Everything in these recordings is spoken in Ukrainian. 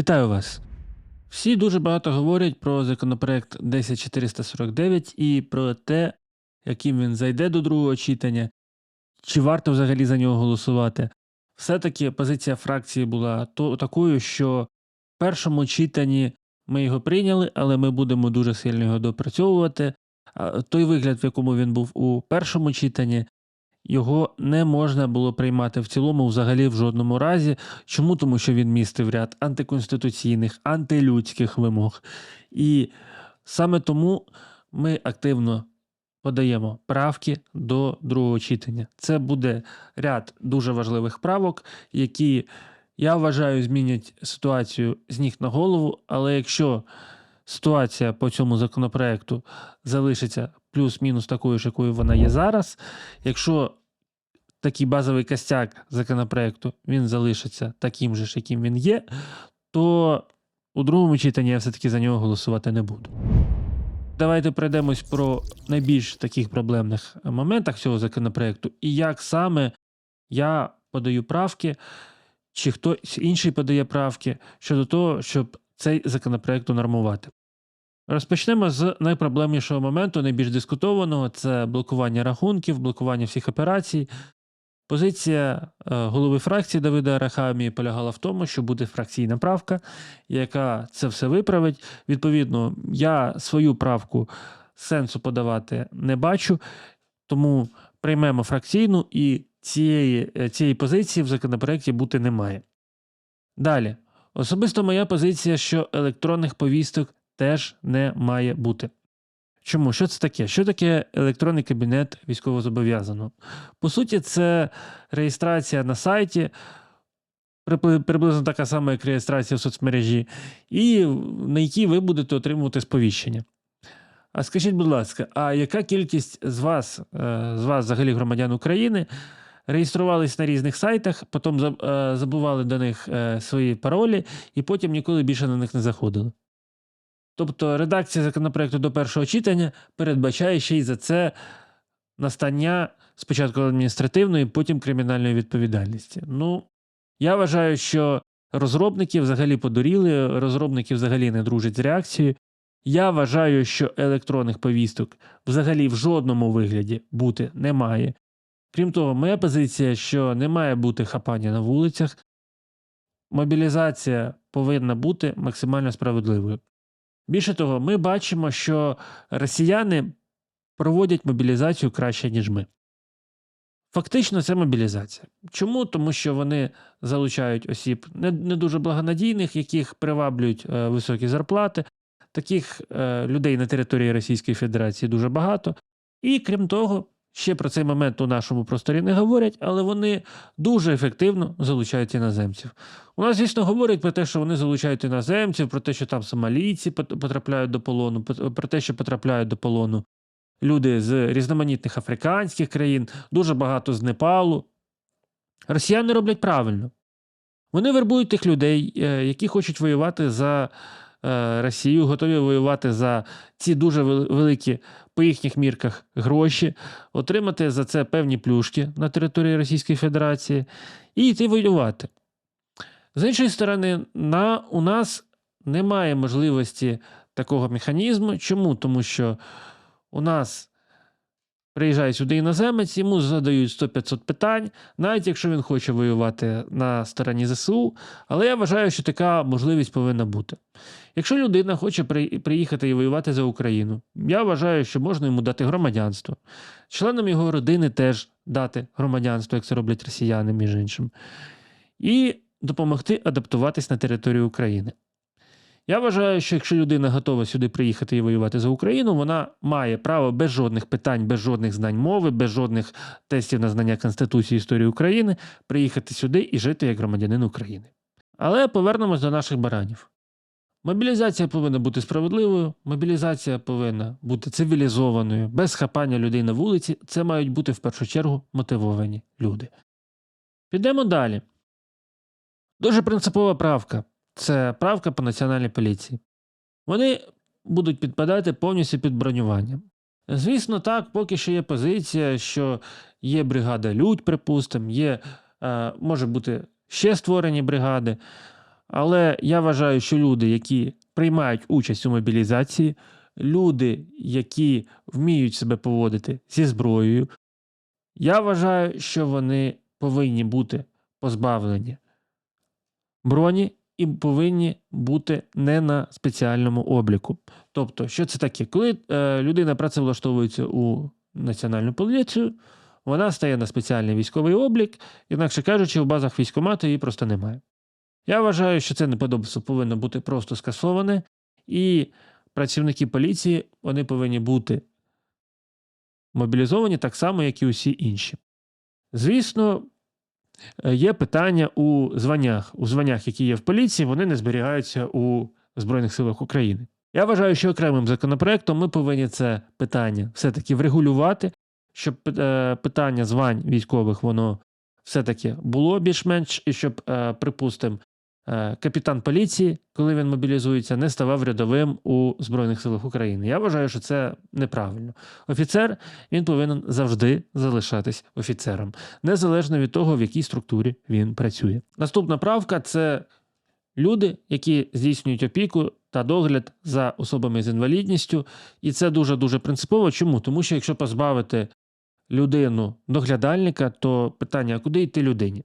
Вітаю вас. Всі дуже багато говорять про законопроект 10449 і про те, яким він зайде до другого читання, чи варто взагалі за нього голосувати. Все-таки позиція фракції була такою, що в першому читанні ми його прийняли, але ми будемо дуже сильно його допрацьовувати. Той вигляд, в якому він був у першому читанні, його не можна було приймати в цілому взагалі в жодному разі. Чому? Тому що він містив ряд антиконституційних, антилюдських вимог. І саме тому ми активно подаємо правки до другого читання. Це буде ряд дуже важливих правок, які, я вважаю, змінять ситуацію з ніг на голову. Але якщо ситуація по цьому законопроекту залишиться плюс-мінус такою ж, якою вона є зараз, якщо такий базовий костяк законопроекту він залишиться таким же, яким він є, то у другому читанні я все-таки за нього голосувати не буду. Давайте пройдемось про найбільш таких проблемних моментах цього законопроекту і як саме я подаю правки, чи хтось інший подає правки щодо того, щоб цей законопроект унормувати. Розпочнемо з найпроблемнішого моменту, найбільш дискутованого це блокування рахунків, блокування всіх операцій. Позиція е, голови фракції Давида Арахамії полягала в тому, що буде фракційна правка, яка це все виправить. Відповідно, я свою правку сенсу подавати не бачу, тому приймемо фракційну і цієї, е, цієї позиції в законопроекті бути не має. Далі, особисто моя позиція, що електронних повісток теж не має бути. Чому? Що це таке? Що таке електронний кабінет військовозобов'язаного? По суті, це реєстрація на сайті, приблизно така сама, як реєстрація в соцмережі, і на якій ви будете отримувати сповіщення. А скажіть, будь ласка, а яка кількість з вас, е, з вас, взагалі громадян України, реєструвались на різних сайтах, потім е, забували до них е, свої паролі і потім ніколи більше на них не заходили? Тобто редакція законопроекту до першого читання передбачає ще й за це настання спочатку адміністративної, потім кримінальної відповідальності. Ну, я вважаю, що розробники взагалі подуріли, розробники взагалі не дружать з реакцією. Я вважаю, що електронних повісток взагалі в жодному вигляді бути не має. Крім того, моя позиція, що не має бути хапання на вулицях, мобілізація повинна бути максимально справедливою. Більше того, ми бачимо, що росіяни проводять мобілізацію краще, ніж ми. Фактично, це мобілізація. Чому? Тому що вони залучають осіб не, не дуже благонадійних, яких приваблюють е, високі зарплати. Таких е, людей на території Російської Федерації дуже багато. І крім того, ще про цей момент у нашому просторі не говорять, але вони дуже ефективно залучають іноземців. У нас, звісно, говорять про те, що вони залучають іноземців, про те, що там сомалійці потрапляють до полону, про те, що потрапляють до полону люди з різноманітних африканських країн, дуже багато з Непалу. Росіяни роблять правильно. Вони вербують тих людей, е, які хочуть воювати за е, Росію, готові воювати за ці дуже великі по їхніх мірках гроші, отримати за це певні плюшки на території Російської Федерації і йти воювати. З іншої сторони, на, у нас немає можливості такого механізму. Чому? Тому що у нас приїжджає сюди іноземець, йому задають 100-500 питань, навіть якщо він хоче воювати на стороні ЗСУ. Але я вважаю, що така можливість повинна бути. Якщо людина хоче приїхати і воювати за Україну, я вважаю, що можна йому дати громадянство. Членам його родини теж дати громадянство, як це роблять росіяни, між іншим. І допомогти адаптуватись на територію України. Я вважаю, що якщо людина готова сюди приїхати і воювати за Україну, вона має право без жодних питань, без жодних знань мови, без жодних тестів на знання Конституції історії України приїхати сюди і жити як громадянин України. Але повернемось до наших баранів. Мобілізація повинна бути справедливою, мобілізація повинна бути цивілізованою, без хапання людей на вулиці. Це мають бути в першу чергу мотивовані люди. Підемо далі. Дуже принципова правка це правка по національній поліції. Вони будуть підпадати повністю під бронювання. Звісно, так, поки що є позиція, що є бригада Людь, припустимо, е, може бути ще створені бригади. Але я вважаю, що люди, які приймають участь у мобілізації, люди, які вміють себе поводити зі зброєю, я вважаю, що вони повинні бути позбавлені броні і повинні бути не на спеціальному обліку. Тобто, що це таке? Коли е, людина працевлаштовується у національну поліцію, вона стає на спеціальний військовий облік, інакше кажучи, в базах військкомату її просто немає. Я вважаю, що це неподобство повинно бути просто скасоване, і працівники поліції вони повинні бути мобілізовані так само, як і усі інші. Звісно, є питання у званнях. У званнях, які є в поліції, вони не зберігаються у Збройних силах України. Я вважаю, що окремим законопроектом ми повинні це питання все-таки врегулювати, щоб е, питання звань військових воно все-таки було більш-менш, і щоб, е, припустимо, е, капітан поліції, коли він мобілізується, не ставав рядовим у Збройних силах України. Я вважаю, що це неправильно. Офіцер він повинен завжди залишатись офіцером, незалежно від того, в якій структурі він працює. Наступна правка це люди, які здійснюють опіку та догляд за особами з інвалідністю. І це дуже дуже принципово. Чому? Тому що якщо позбавити людину доглядальника, то питання: куди йти людині?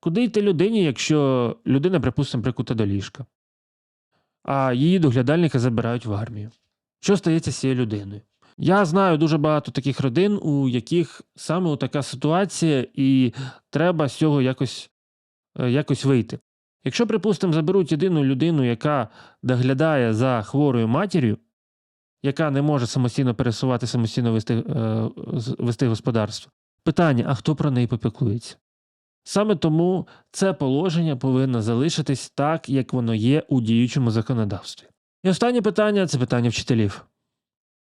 Куди йти людині, якщо людина, припустимо, прикута до ліжка, а її доглядальника забирають в армію? Що стається з цією людиною? Я знаю дуже багато таких родин, у яких саме така ситуація, і треба з цього якось, е, якось вийти. Якщо, припустимо, заберуть єдину людину, яка доглядає за хворою матір'ю, яка не може самостійно пересувати, самостійно вести, е, вести господарство, питання: а хто про неї попіклується? Саме тому це положення повинно залишитись так, як воно є у діючому законодавстві. І останнє питання це питання вчителів.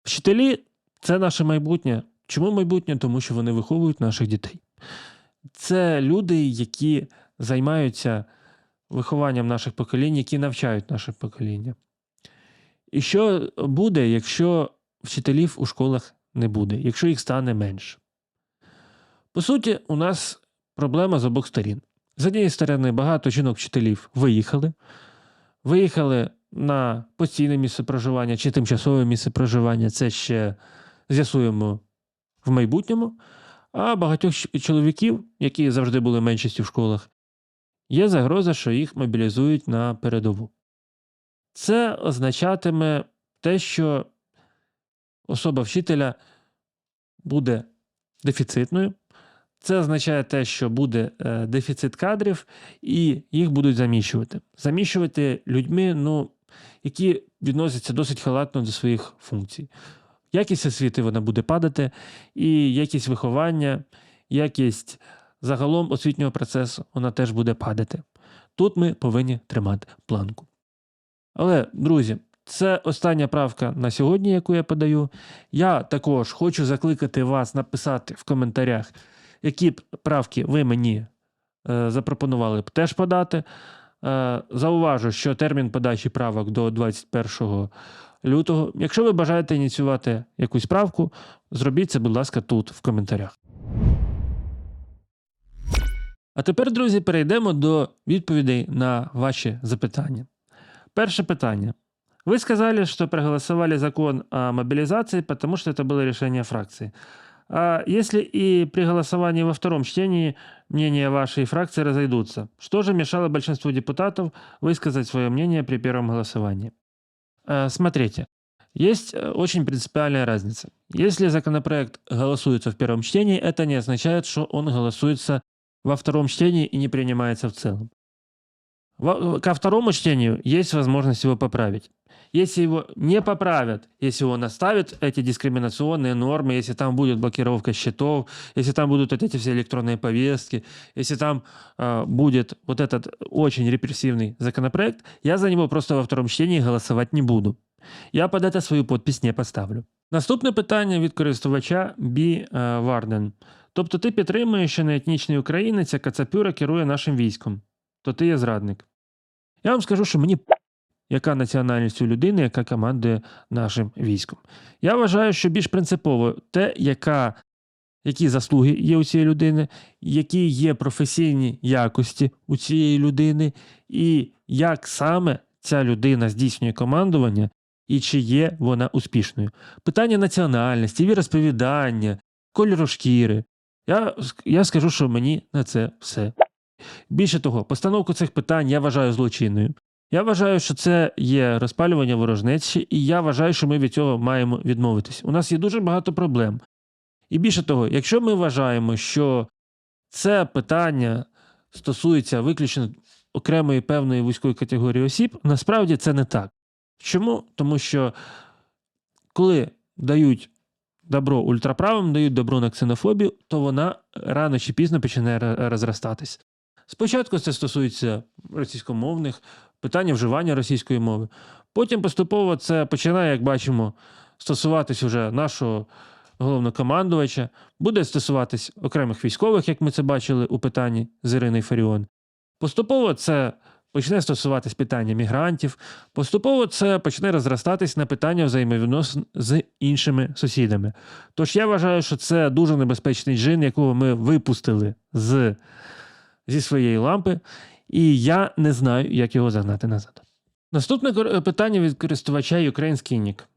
Вчителі це наше майбутнє. Чому майбутнє? Тому що вони виховують наших дітей. Це люди, які займаються вихованням наших поколінь, які навчають наше покоління. І що буде, якщо вчителів у школах не буде, якщо їх стане менше? По суті, у нас проблема з обох сторін. З однієї сторони, багато жінок-вчителів виїхали, виїхали на постійне місце проживання чи тимчасове місце проживання. Це ще з'ясуємо в майбутньому. А багатьох чоловіків, які завжди були меншістю в школах, є загроза, що їх мобілізують на передову. Це означатиме те, що особа вчителя буде дефіцитною. Це означає те, що буде е, дефіцит кадрів, і їх будуть заміщувати. Заміщувати людьми, ну, які відносяться досить халатно до своїх функцій. Якість освіти вона буде падати, і якість виховання, якість загалом освітнього процесу вона теж буде падати. Тут ми повинні тримати планку. Але, друзі, це остання правка на сьогодні, яку я подаю. Я також хочу закликати вас написати в коментарях, які б правки ви мені е, запропонували б теж подати. Е, зауважу, що термін подачі правок до 21 лютого. Якщо ви бажаєте ініціювати якусь правку, зробіть це, будь ласка, тут, в коментарях. А тепер, друзі, перейдемо до відповідей на ваші запитання. Перше питання. Вы сказали, что проголосовали закон о мобилизации, потому что это было решение фракции. А если и при голосовании во втором чтении мнения вашей фракции разойдутся, что же мешало большинству депутатов высказать свое мнение при первом голосовании? Э, Смотрите, есть э, очень принципиальная разница. Если законопроект голосуется в первом чтении, это не означает, что он голосуется во втором чтении и не принимается в целом. Во- Ко второму чтению есть возможность его поправить. Если его не поправят, если он оставит эти дискриминационные нормы, если там будет блокировка счетов, если там будут вот эти все электронные повестки, если там э, будет вот этот очень репрессивный законопроект, я за него просто во втором чтении голосовать не буду. Я под это свою подпись не поставлю. Наступне питання від користувача Бі е, Варден. Тобто ти підтримуєш, що неетнічний українець, як Кацапюра керує нашим військом, то ти є зрадник. Я вам скажу, що мені яка національність у людини, яка командує нашим військом. Я вважаю, що більш принципово те, яка, які заслуги є у цієї людини, які є професійні якості у цієї людини, і як саме ця людина здійснює командування, і чи є вона успішною. Питання національності, віросповідання, кольору шкіри. Я, я скажу, що мені на це все. Більше того, постановку цих питань я вважаю злочинною. Я вважаю, що це є розпалювання ворожнечі, і я вважаю, що ми від цього маємо відмовитись. У нас є дуже багато проблем. І більше того, якщо ми вважаємо, що це питання стосується виключно окремої певної вузької категорії осіб, насправді це не так. Чому? Тому що коли дають добро ультраправим, дають добро на ксенофобію, то вона рано чи пізно починає розростатись. Спочатку це стосується російськомовних, питання вживання російської мови. Потім поступово це починає, як бачимо, стосуватись уже нашого головнокомандувача, буде стосуватись окремих військових, як ми це бачили у питанні з Іриною Фаріон. Поступово це почне стосуватись питання мігрантів, поступово це почне розростатись на питання взаємовідносин з іншими сусідами. Тож я вважаю, що це дуже небезпечний джин, якого ми випустили з, зі своєї лампи, і я не знаю, як його загнати назад. Наступне кор- питання від користувача Український нік.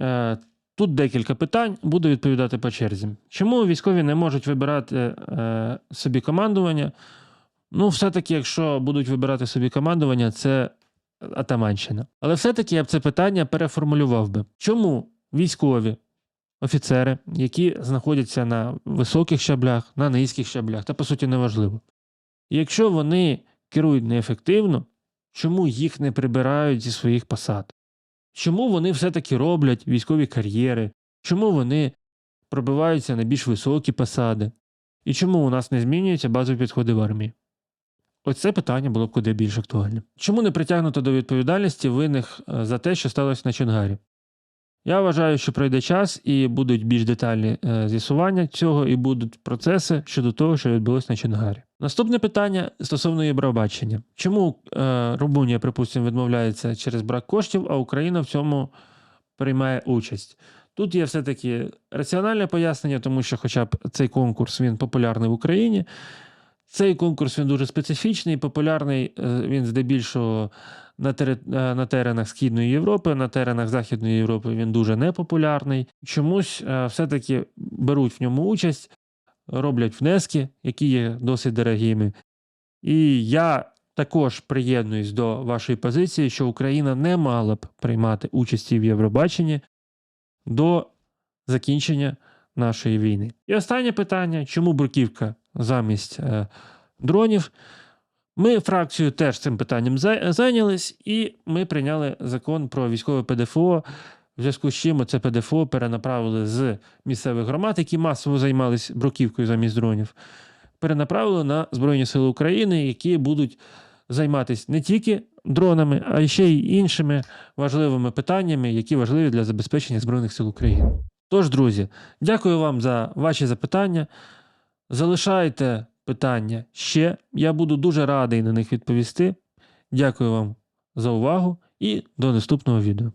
Е, Тут декілька питань, буду відповідати по черзі. Чому військові не можуть вибирати е, собі командування? Ну, все-таки, якщо будуть вибирати собі командування, це атаманщина. Але все-таки я б це питання переформулював би. Чому військові офіцери, які знаходяться на високих щаблях, на низьких щаблях, та по суті неважливо. Якщо вони керують неефективно, чому їх не прибирають зі своїх посад? Чому вони все-таки роблять військові кар'єри? Чому вони пробиваються на більш високі посади? І чому у нас не змінюються базові підходи в армії? Оце питання було б куди більш актуальне. Чому не притягнуто до відповідальності винних е, за те, що сталося на Чонгарі? Я вважаю, що пройде час і будуть більш детальні е, з'ясування цього, і будуть процеси щодо того, що відбулося на Чонгарі. Наступне питання стосовно Євробачення. Чому е, Румунія, припустимо, відмовляється через брак коштів, а Україна в цьому приймає участь? Тут є все-таки раціональне пояснення, тому що, хоча б цей конкурс він популярний в Україні. Цей конкурс він дуже специфічний, популярний е, він здебільшого на, е, на теренах Східної Європи, на теренах Західної Європи він дуже непопулярний. Чомусь е, все-таки беруть в ньому участь, роблять внески, які є досить дорогими. І я також приєднуюсь до вашої позиції, що Україна не мала б приймати участі в Євробаченні до закінчення нашої війни. І останнє питання: чому бруківка замість е, дронів? Ми фракцією теж цим питанням зайнялись, і ми прийняли закон про військове ПДФО. В зв'язку з чим це ПДФО перенаправили з місцевих громад, які масово займалися бруківкою замість дронів, перенаправили на Збройні Сили України, які будуть займатися не тільки дронами, а ще й іншими важливими питаннями, які важливі для забезпечення Збройних сил України. Тож, друзі, дякую вам за ваші запитання. Залишайте питання ще. Я буду дуже радий на них відповісти. Дякую вам за увагу і до наступного відео.